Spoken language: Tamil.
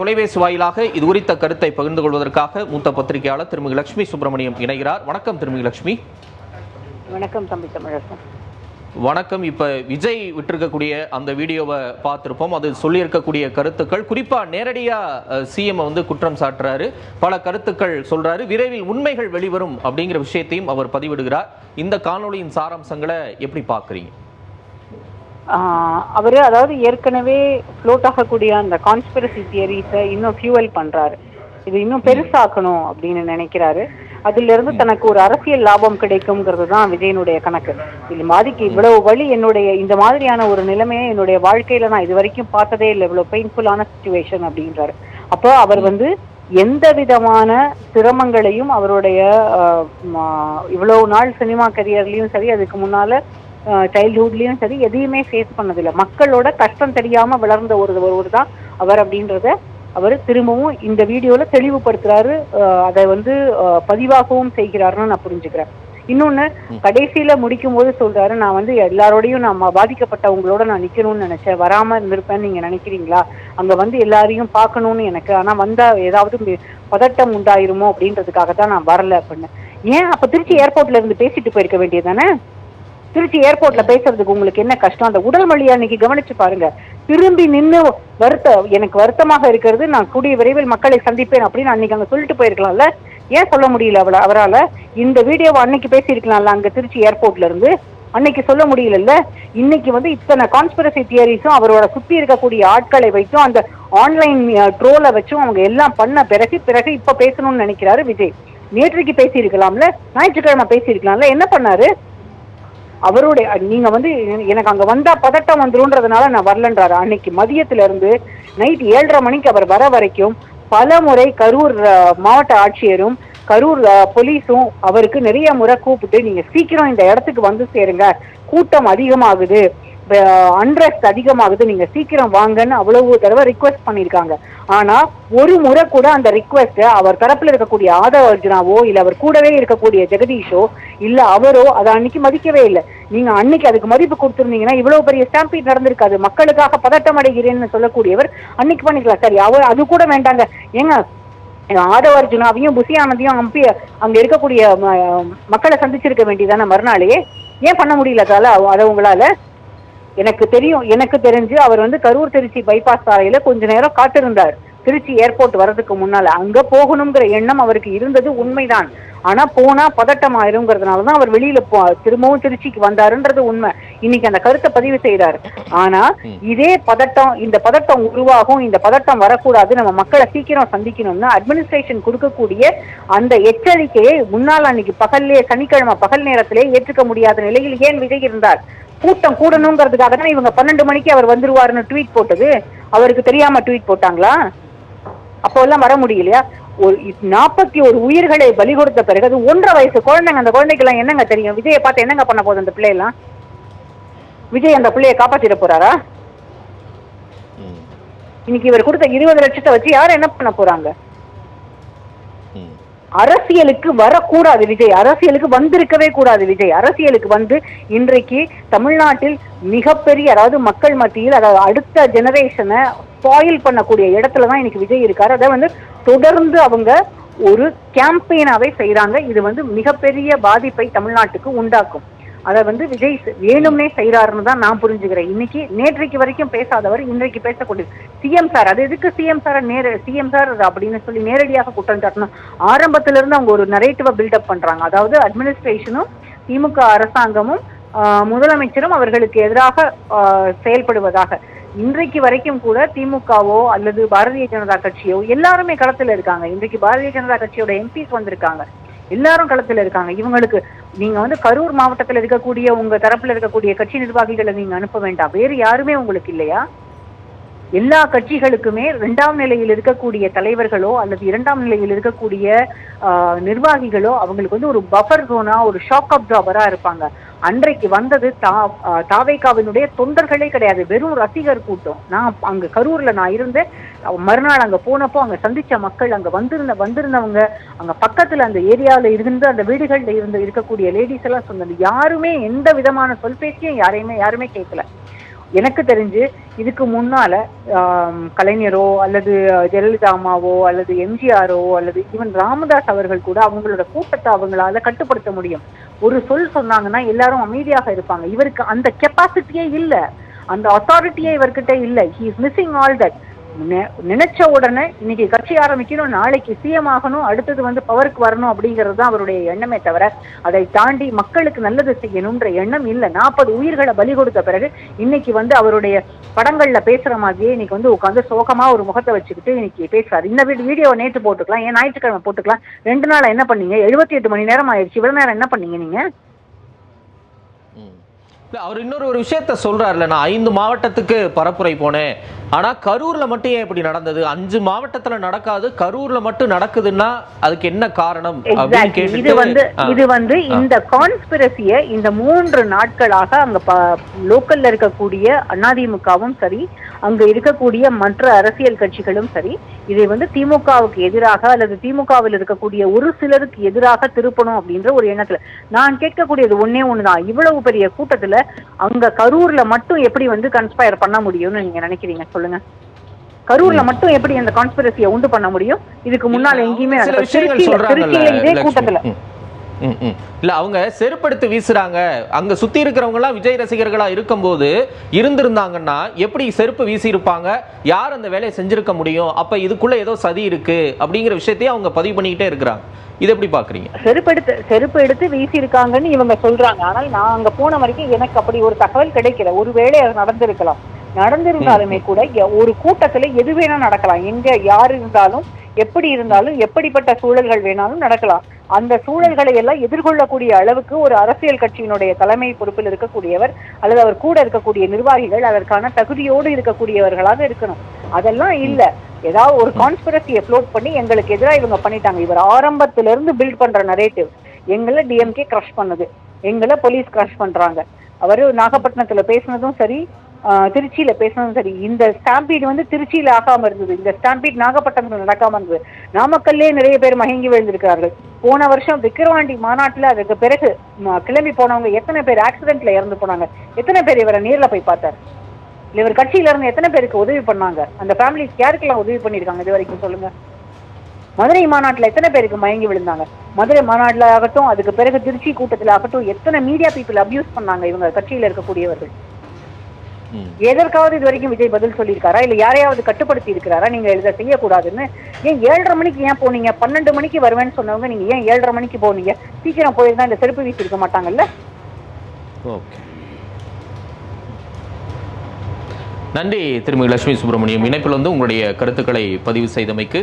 தொலைபேசி வாயிலாக இது குறித்த கருத்தை பகிர்ந்து கொள்வதற்காக மூத்த பத்திரிகையாளர் திருமதி லட்சுமி சுப்பிரமணியம் இணைகிறார். வணக்கம் திருமதி லட்சுமி. வணக்கம் தம்பி தமிழரசன். வணக்கம். இப்ப விஜய் விட்டிருக்கக்கூடிய அந்த வீடியோவை பார்த்திருப்போம். அது சொல்லியிருக்கக்கூடிய கருத்துக்கள். குறிப்பா நேரடியா சிஎம் வந்து குற்றம் சாட்டுறாரு. பல கருத்துக்கள் சொல்றாரு. விரைவில் உண்மைகள் வெளிவரும் அப்படிங்கிற விஷயத்தையும் அவர் பதிவிடுகிறார். இந்த காணொளியின் சாராம்சங்களை எப்படி பார்க்கறீங்க? அவரு அதாவது ஏற்கனவே ஃப்ளோட் ஆகக்கூடிய அந்த கான்ஸ்பிரசி தியரிஸை இன்னும் ஃபியூவல் பண்றாரு. இது இன்னும் பெருசாக்கணும் அப்படின்னு நினைக்கிறாரு. அதுல இருந்து தனக்கு ஒரு அரசியல் லாபம் கிடைக்குங்கிறது தான் விஜயனுடைய கணக்கு. இது மாதிரிக்கு இவ்வளவு வழி என்னுடைய இந்த மாதிரியான ஒரு நிலைமையை என்னுடைய வாழ்க்கையில நான் இது வரைக்கும் பார்த்ததே இல்லை. இவ்வளவு பெயின்ஃபுல்லான சுச்சுவேஷன் அப்படின்றாரு. அப்போ அவர் வந்து எந்த விதமான சிரமங்களையும் அவருடைய இவ்வளவு நாள் சினிமா கரியர்லயும் சரி அதுக்கு முன்னால சைல்ட்ஹுட்லயும் சரி எதையுமே ஃபேஸ் பண்ணதில்லை. மக்களோட கஷ்டம் தெரியாம வளர்ந்த ஒரு ஒருவர் தான் அவர் அப்படின்றத அவர் திரும்பவும் இந்த வீடியோல தெளிவுபடுத்துறாரு. ஆஹ், அதை வந்து பதிவாகவும் செய்கிறாருன்னு நான் புரிஞ்சுக்கிறேன். இன்னொன்னு கடைசியில முடிக்கும் போது சொல்றாரு நான் வந்து எல்லாரோடையும் நான் பாதிக்கப்பட்டவங்களோட நான் நிக்கணும்னு நினைச்சேன். வராம இருந்திருப்பேன்னு நீங்க நினைக்கிறீங்களா? அங்க வந்து எல்லாரையும் பார்க்கணும்னு எனக்கு ஆனா வந்தா ஏதாவது பதட்டம் உண்டாயிருமோ அப்படின்றதுக்காக தான் நான் வரல அப்படின்னு. ஏன் அப்ப திருச்சி ஏர்போர்ட்ல இருந்து பேசிட்டு போயிருக்க வேண்டியதானே திருச்சி ஏர்போர்ட்ல பேசுறதுக்கு உங்களுக்கு என்ன கஷ்டம்? அந்த உடல் மொழியை அன்னைக்கு கவனிச்சு பாருங்க. திரும்பி நின்று வருத்த எனக்கு வருத்தமாக இருக்கிறது. நான் கூடிய விரைவில் மக்களை சந்திப்பேன் அப்படின்னு அன்னைக்கு அங்க சொல்லிட்டு போயிருக்கலாம்ல? ஏன் சொல்ல முடியல அவள அவரால? இந்த வீடியோவை அன்னைக்கு பேசியிருக்கலாம்ல அங்க திருச்சி ஏர்போர்ட்ல இருந்து? அன்னைக்கு சொல்ல முடியலல்ல? இன்னைக்கு வந்து இத்தனை கான்ஸ்பிரசி தியரிஸும் அவரோட சுத்தி இருக்கக்கூடிய ஆட்களை வைத்தும் அந்த ஆன்லைன் ட்ரோலை வச்சும் அவங்க எல்லாம் பண்ண பிறகு பிறகு இப்ப பேசணும்னு நினைக்கிறாரு விஜய். நேற்றைக்கு பேசியிருக்கலாம்ல? ஞாயிற்றுக்கிழமை பேசியிருக்கலாம்ல? என்ன பண்ணாரு? அவருடைய நீங்க வந்து எனக்கு அங்க வந்தா பதட்டம் வந்துருன்றதுனால நான் வரலன்றாரு. அன்னைக்கு மதியத்துல இருந்து நைட் ஏழரை மணிக்கு அவர் வர வரைக்கும் பல முறை கரூர் மாவட்ட ஆட்சியரும் கரூர் போலீஸும் அவருக்கு நிறைய முறை கூப்பிட்டு நீங்க சீக்கிரம் இந்த இடத்துக்கு வந்து சேருங்க. கூட்டம் அதிகமாகுது. அன்ரெஸ்ட் அதிகமாகுது நீங்க சீக்கிரம் வாங்கன்னு அவ்வளவு தடவை ரிக்வெஸ்ட் பண்ணிருக்காங்க ஆனா ஒரு முறை கூட அந்த ரிக்வெஸ்ட் அவர் தரப்புல இருக்கக்கூடிய ஆதவ அர்ஜுனாவோ இல்ல அவர் கூடவே இருக்கக்கூடிய ஜெகதீஷோ இல்ல அவரோ அதை அன்னைக்கு மதிக்கவே இல்லை. நீங்க அன்னைக்கு அதுக்கு மதிப்பு கொடுத்துருந்தீங்கன்னா இவ்வளவு பெரிய ஸ்டாம்பீட் நடந்திருக்காது. மக்களுக்காக பதட்டம் அடைகிறேன்னு சொல்லக்கூடியவர் அன்னைக்கு பண்ணிக்கலாம். சரி அவர் அது கூட வேண்டாங்க. ஏங்க ஆதவ அர்ஜுனாவையும் புசி அம்பி அங்க இருக்கக்கூடிய ம- மக்களை சந்திச்சிருக்க வேண்டியதான மறுநாளையே ஏன் பண்ண முடியல அதால அதை உங்களால? எனக்கு தெரியும் எனக்கு தெரிஞ்சு அவர் வந்து கரூர் திருச்சி பைபாஸ் சாலையில கொஞ்ச நேரம் காத்திருந்தார். திருச்சி ஏர்போர்ட் வர்றதுக்கு முன்னால. அங்க போகணுங்கிற எண்ணம் அவருக்கு இருந்தது உண்மைதான். ஆனா போனா பதட்டம் ஆயிருங்கிறதுனால தான் அவர் வெளியில போ திரும்பவும் திருச்சிக்கு வந்தாருன்றது உண்மை. இன்னைக்கு அந்த கருத்தை பதிவு செய்றாரு. ஆனா இதே பதட்டம் இந்த பதட்டம் உருவாகும் இந்த பதட்டம் வரக்கூடாது நம்ம மக்களை சீக்கிரம் சந்திக்கணும்னா அட்மினிஸ்ட்ரேஷன் கொடுக்கக்கூடிய அந்த எச்சரிக்கையை முன்னாள் அன்னைக்கு பகல்லே சனிக்கிழமை பகல் நேரத்திலே ஏற்றுக்க முடியாத நிலையில் ஏன் விஜய் இருந்தார்? கூட்டம் கூடணுங்கிறதுக்காக தான் இவங்க பன்னெண்டு மணிக்கு அவர் வந்துருவாருன்னு ட்வீட் போட்டது. அவருக்கு தெரியாம ட்வீட் போட்டாங்களா? அப்போ எல்லாம் வர முடியலையா? ஒரு நாற்பத்தி ஒரு உயிர்களை பலி கொடுத்த பிறகு அது ஒன்றரை வயசு குழந்தைங்க அந்த குழந்தைக்கெல்லாம் என்னங்க தெரியும்? விஜயை பார்த்து என்னங்க பண்ண போகுது அந்த பிள்ளையெல்லாம்? விஜய் அந்த பிள்ளையை காப்பாத்திட போறாரா? ம், இன்னைக்கு இவர் கொடுத்த இருபது லட்சத்தை வச்சு யார் என்ன பண்ண போறாங்க. அரசியலுக்கு வரக்கூடாது விஜய். அரசியலுக்கு வந்திருக்கவே கூடாது விஜய். அரசியலுக்கு வந்து இன்றைக்கு தமிழ்நாட்டில் மிகப்பெரிய அதாவது மக்கள் மத்தியில் அதாவது அடுத்த ஜெனரேஷனை ஸ்பாயில் பண்ணக்கூடிய இடத்துல தான் இன்னைக்கு விஜய் இருக்காரு. அதை வந்து தொடர்ந்து அவங்க ஒரு கேம்பெயினாவே செய்கிறாங்க இது வந்து மிகப்பெரிய பாதிப்பை தமிழ்நாட்டுக்கு உண்டாக்கும். அதை வந்து விஜய் வேணும்னே செய்யறாருன்னு தான் நான் புரிஞ்சுக்கிறேன். இன்னைக்கு நேற்றைக்கு வரைக்கும் பேசாதவர் இன்றைக்கு பேசக்கூடிய சிஎம் சார் அது எதுக்கு சிஎம் சார் நேர சிஎம் சார் அப்படின்னு சொல்லி நேரடியாக குற்றம் சாட்டணும். ஆரம்பத்துல இருந்து அவங்க ஒரு நரேட்டிவை பில்டப் பண்றாங்க. அதாவது அட்மினிஸ்ட்ரேஷனும் திமுக அரசாங்கமும் முதலமைச்சரும் அவர்களுக்கு எதிராக செயல்படுவதாக. இன்றைக்கு வரைக்கும் கூட திமுகவோ அல்லது பாரதிய ஜனதா கட்சியோ எல்லாருமே களத்துல இருக்காங்க. இன்றைக்கு பாரதிய ஜனதா கட்சியோட எம்பிஸ் வந்திருக்காங்க. எல்லாரும் களத்துல இருக்காங்க. இவங்களுக்கு நீங்க வந்து கரூர் மாவட்டத்துல இருக்கக்கூடிய உங்க தரப்புல இருக்கக்கூடிய கட்சி நிர்வாகிகளை நீங்க அனுப்ப வேண்டாம். வேறு யாருமே உங்களுக்கு இல்லையா? எல்லா கட்சிகளுக்குமே இரண்டாம் நிலையில் இருக்கக்கூடிய தலைவர்களோ அல்லது இரண்டாம் நிலையில் இருக்கக்கூடிய ஆஹ், நிர்வாகிகளோ அவங்களுக்கு வந்து ஒரு பஃபர் ஜோனா ஒரு ஷாக் அப்சார்பரா இருப்பாங்க. அன்றைக்கு வந்தது தா தாவைக்காவினுடைய தாவேகாவினுடைய தொண்டர்களே கிடையாது. வெறும் ரசிகர் கூட்டம். நான் அங்க கரூர்ல நான் இருந்தேன். மறுநாள் அங்க போனப்போ அங்க சந்திச்ச மக்கள் அங்க வந்திருந்த வந்திருந்தவங்க அங்க பக்கத்துல அந்த ஏரியாவில இருந்து அந்த வீடுகள்ல இருந்து இருக்கக்கூடிய லேடிஸ் எல்லாம் சொன்னது. யாருமே எந்த விதமான சொல்பேச்சியும் யாரையுமே யாருமே கேட்கல. எனக்கு தெரிஞ்சு இதுக்கு முன்னால கலைஞரோ அல்லது ஜெயலலிதா அம்மாவோ அல்லது எம்ஜிஆரோ அல்லது ஈவன் ராமதாஸ் அவர்கள் கூட அவங்களோட கூட்டத்தை அவங்களால கட்டுப்படுத்த முடியும். ஒரு சொல் சொன்னாங்கன்னா எல்லாரும் அமைதியாக இருப்பாங்க. இவருக்கு அந்த கெப்பாசிட்டியே இல்ல. அந்த அத்தாரிட்டியே இவர்கிட்ட இல்ல. He is missing all that நினைச்ச உடனே இன்னைக்கு கட்சி ஆரம்பிக்கணும் நாளைக்கு சிஎம் ஆகணும் அடுத்தது வந்து பவருக்கு வரணும் அப்படிங்கிறது தான் அவருடைய எண்ணமே தவிர அதை தாண்டி மக்களுக்கு நல்லது செய்யணும்ன்ற எண்ணம் இல்லை. நாற்பது உயிர்களை பலி கொடுத்த பிறகு இன்னைக்கு வந்து அவருடைய படங்கள்ல பேசுற மாதிரியே இன்னைக்கு வந்து உட்காந்து சோகமா ஒரு முகத்தை வச்சுக்கிட்டு இன்னைக்கு பேசுறாரு. இந்த வீடியோ நேற்று போட்டுக்கலாம் ஏன் ஞாயிற்றுக்கிழமை போட்டுக்கலாம். ரெண்டு நாள் என்ன பண்ணீங்க? எழுபத்தி எட்டு மணி நேரம் ஆயிடுச்சு. இவ்வளவு நேரம் என்ன பண்ணீங்க நீங்க? இல்ல அவர் இன்னொரு ஒரு விஷயத்த சொல்றாருல நான் ஐந்து மாவட்டத்துக்கு பரப்புரை போனேன். ஆனா கரூர்ல மட்டும் ஏன் இப்படி நடந்தது? அஞ்சு மாவட்டத்துல நடக்காது கரூர்ல மட்டும் நடக்குதுன்னா அதுக்கு என்ன காரணம். இது வந்து. இது வந்து இந்த கான்ஸ்பிரசிய இந்த மூன்று நாட்களாக அங்க லோக்கல்ல இருக்கக்கூடிய அதிமுகவும் சரி அங்க இருக்கக்கூடிய மற்ற அரசியல் கட்சிகளும் சரி இதை வந்து திமுகவுக்கு எதிராக அல்லது திமுகவில் இருக்கக்கூடிய ஒரு சிலருக்கு எதிராக திருப்பணும் அப்படின்ற ஒரு எண்ணத்துல. நான் கேட்கக்கூடியது ஒண்ணே ஒண்ணுதான். இவ்வளவு பெரிய கூட்டத்துல அங்க கரூர்ல மட்டும் எப்படி வந்து கன்ஸ்பயர் பண்ண முடியும்னு நீங்க நினைக்கிறீங்க? சொல்லுங்க. கரூர்ல மட்டும் எப்படி அந்த கான்ஸ்பிரசியை உண்டு பண்ண முடியும்? இதுக்கு முன்னால எங்கேயுமே இதே. கூட்டத்துல. இல்லை அவங்க செருப்படுத்து வீசுறாங்க. அங்க சுத்தி இருக்கிறவங்கலாம் விஜய் ரசிகர்களாக இருக்கும்போது இருந்திருந்தாங்கன்னா எப்படி செருப்பு வீசியிருப்பாங்க? யார் அந்த வேலையை செஞ்சுருக்க முடியும்? அப்போ இதுக்குள்ளே ஏதோ சதி இருக்கு அப்படிங்கிற விஷயத்தையும் அவங்க பதிவு பண்ணிக்கிட்டே இருக்கிறாங்க. இது எப்படி பாக்குறீங்க? செருப்பு எடுத்து செருப்பு எடுத்து வீசி இருக்காங்கன்னு இவங்க சொல்றாங்க. ஆனால் நான் அங்க போன வரைக்கும் எனக்கு அப்படி ஒரு தகவல் கிடைக்கல. ஒருவேளை அது நடந்திருக்கலாம். நடந்திருந்தாலுமே கூட ஒரு கூட்டத்துல எது வேணா நடக்கலாம். எங்க யார் இருந்தாலும் எப்படி இருந்தாலும் எப்படிப்பட்ட சூழல்கள் வேணாலும் நடக்கலாம். அந்த சூழல்களை எல்லாம் எதிர்கொள்ளக்கூடிய அளவுக்கு ஒரு அரசியல் கட்சியினுடைய தலைமை பொறுப்பில் இருக்கக்கூடியவர் அல்லது அவர் கூட இருக்கக்கூடிய நிர்வாகிகள் அதற்கான தகுதியோடு இருக்கக்கூடியவர்களாக இருக்கணும். அதெல்லாம் இல்ல. ஏதாவது ஒரு கான்ஸ்பிரசியை ஃப்ளோட் பண்ணி எங்களுக்கு எதிராக இவங்க பண்ணிட்டாங்க. இவர் ஆரம்பத்துல இருந்து பில்ட் பண்ற நரேட்டிவ் எங்களை டிஎம்கே கிரஷ் பண்ணுது. எங்களை போலீஸ் கிரஷ் பண்றாங்க. அவரு நாகப்பட்டினத்துல பேசுனதும் சரி திருச்சியில பேசுனதும் சரி இந்த ஸ்டாம்பீட் வந்து திருச்சியில ஆகாம இருந்தது. இந்த ஸ்டாம்பீட் நாகப்பட்டினத்துல நடக்காமல் இருந்தது. நாமக்கல்லே நிறைய பேர் மயங்கி விழுந்திருக்கிறார்கள். போன வருஷம் விக்கிரவாண்டி மாநாட்டுல அதுக்கு பிறகு கிளம்பி போனவங்க எத்தனை பேர் ஆக்சிடென்ட்ல இறந்து போனாங்க? எத்தனை பேர் இவரை நேர்ல போய் பார்த்தார்? இவர் கட்சியில இருந்து எத்தனை பேருக்கு உதவி பண்ணாங்க? அந்த ஃபேமிலிஸ் யாருக்கெல்லாம் உதவி பண்ணியிருக்காங்க இது வரைக்கும் சொல்லுங்க. மதுரை மாநாட்டுல எத்தனை பேருக்கு மயங்கி விழுந்தாங்க? மதுரை மாநாட்டில் ஆகட்டும் அதுக்கு பிறகு திருச்சி கூட்டத்துல ஆகட்டும் எத்தனை மீடியா பீப்புள் அப்யூஸ் பண்ணாங்க இவங்க கட்சியில இருக்கக்கூடியவர்கள்? எதற்காவது இது வரைக்கும் விஜய் பதில் சொல்லியிருக்காரா? இல்ல யாரையாவது கட்டுப்படுத்தி இருக்கிறாரா? நீங்க இதை செய்யக்கூடாதுன்னு. ஏன் ஏழரை மணிக்கு ஏன் போனீங்க? பன்னெண்டு மணிக்கு வருவேன்னு சொன்னவங்க நீங்க ஏன் ஏழரை மணிக்கு போனீங்க? சீக்கிரம் போயிருந்தா இந்த செருப்பு வீசி இருக்க மாட்டாங்கல்ல? நன்றி திருமதி லட்சுமி சுப்பிரமணியம். இணைப்பில் வந்து உங்களுடைய கருத்துக்களை பதிவு செய்தமைக்கு